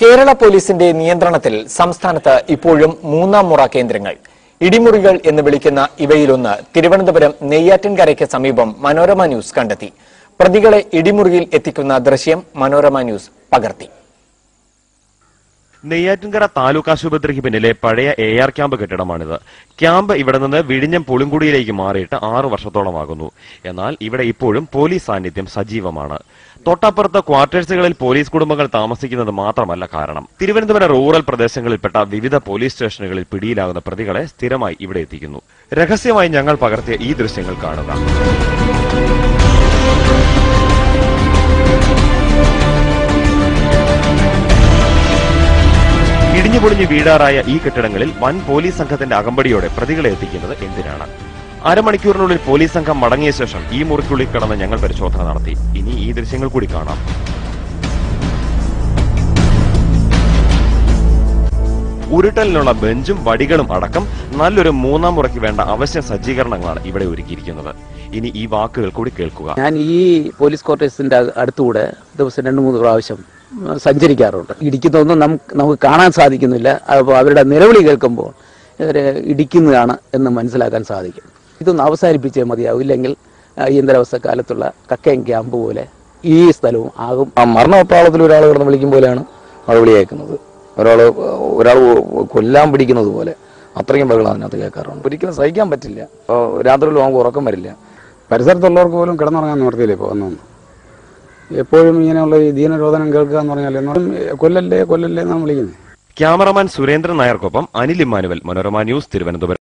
കേരള പോലീസിന്റെ നിയന്ത്രണത്തിൽ സംസ്ഥാനത്ത് ഇപ്പോഴും മൂന്നാം മുറ കേന്ദ്രങ്ങൾ. ഇടിമുറികൾ എന്ന് വിളിക്കുന്ന ഇവയിലൊന്ന് തിരുവനന്തപുരം നെയ്യാറ്റിൻകരയ്ക്ക് സമീപം മനോരമ ന്യൂസ് കണ്ടെത്തി. പ്രതികളെ ഇടിമുറിയിൽ എത്തിക്കുന്ന ദൃശ്യം മനോരമ ന്യൂസ് പകർത്തി. നെയ്യാറ്റിൻകര താലൂക്ക് ആശുപത്രിക്ക് പിന്നിലെ പഴയ എ ആർ ക്യാമ്പ് കെട്ടിടമാണിത്. ക്യാമ്പ് ഇവിടെ നിന്ന് വിഴിഞ്ഞം പുളിങ്കുടിയിലേക്ക് മാറിയിട്ട് ആറു വർഷത്തോളമാകുന്നു. എന്നാൽ ഇവിടെ ഇപ്പോഴും പോലീസ് സാന്നിധ്യം സജീവമാണ്. തൊട്ടപ്പുറത്ത് ക്വാർട്ടേഴ്സുകളിൽ പോലീസ് കുടുംബങ്ങൾ താമസിക്കുന്നത് മാത്രമല്ല കാരണം. തിരുവനന്തപുരം റൂറൽ പ്രദേശങ്ങളിൽപ്പെട്ട വിവിധ പോലീസ് സ്റ്റേഷനുകളിൽ പിടിയിലാകുന്ന പ്രതികളെ സ്ഥിരമായി ഇവിടെ എത്തിക്കുന്നു. രഹസ്യമായി ഞങ്ങൾ പകർത്തിയ ഈ ദൃശ്യങ്ങൾ കാണുക. ഇടിഞ്ഞുപൊളിഞ്ഞ് വീടാറായ ഈ കെട്ടിടങ്ങളിൽ വൻ പോലീസ് സംഘത്തിന്റെ അകമ്പടിയോടെ പ്രതികളെ എത്തിക്കുന്നത് എന്തിനാണ്? അരമണിക്കൂറിനുള്ളിൽ പോലീസ് സംഘം മടങ്ങിയ ശേഷം ഈ മുറിക്കുള്ളിൽ കടന്ന് ഞങ്ങൾ പരിശോധന നടത്തി. ഇനി ഈ ദൃശ്യങ്ങൾ കൂടി കാണാം. ഉരുട്ടലിനുള്ള ബെഞ്ചും വടികളും അടക്കം നല്ലൊരു മൂന്നാം മുറയ്ക്ക് വേണ്ട അവശ്യ സജ്ജീകരണങ്ങളാണ് ഇവിടെ ഒരുക്കിയിരിക്കുന്നത്. ഇനി ഈ വാക്കുകൾ കൂടി കേൾക്കുക. ഞാൻ ഈ പോലീസ് ക്വാർട്ടേഴ്സിന്റെ അടുത്തുകൂടെ ദിവസം രണ്ട് മൂന്ന് പ്രാവശ്യം സഞ്ചരിക്കാറുണ്ട്. ഇടിക്കുന്നതൊന്നും നമുക്ക് നമുക്ക് കാണാൻ സാധിക്കുന്നില്ല. അപ്പോൾ അവരുടെ നിലവിളി കേൾക്കുമ്പോൾ ഇവരെ ഇടിക്കുന്നതാണ് എന്ന് മനസ്സിലാക്കാൻ സാധിക്കും. ഇതൊന്ന് അവസാനിപ്പിച്ചേ മതിയാവും. ഇല്ലെങ്കിൽ അടിയന്തരാവസ്ഥ കാലത്തുള്ള കക്കയം ക്യാമ്പ് പോലെ ഈ സ്ഥലവും ആകും. ആ മരണപ്പാളത്തിൽ ഒരാൾ കിടന്ന് വിളിക്കും പോലെയാണ് മഴവിളി കേൾക്കുന്നത്. ഒരാൾ ഒരാൾ കൊല്ലാൻ പിടിക്കുന്നത് പോലെ അത്രയും ബഹളം അതിനകത്ത് കേൾക്കാറുണ്ട്. ഒരിക്കലും സഹിക്കാൻ പറ്റില്ല. രാത്രിയിൽ നമുക്ക് ഉറക്കം വരില്ല. പരിസരത്തുള്ളവർക്ക് പോലും കിടന്നുറങ്ങാൻ നിവർത്തിയില്ല ഇപ്പോൾ ഒന്നും എപ്പോഴും ഇങ്ങനെയുള്ള ഈ ദീനരോധനം കേൾക്കുക എന്ന് പറഞ്ഞാൽ എന്നോടും കൊല്ലല്ലേ കൊല്ലല്ലേ എന്നാണ് വിളിക്കുന്നത്. ക്യാമറമാൻ സുരേന്ദ്രൻ നായർക്കൊപ്പം അനിൽ ഇമ്മാനുവൽ മനോരമ ന്യൂസ് തിരുവനന്തപുരം.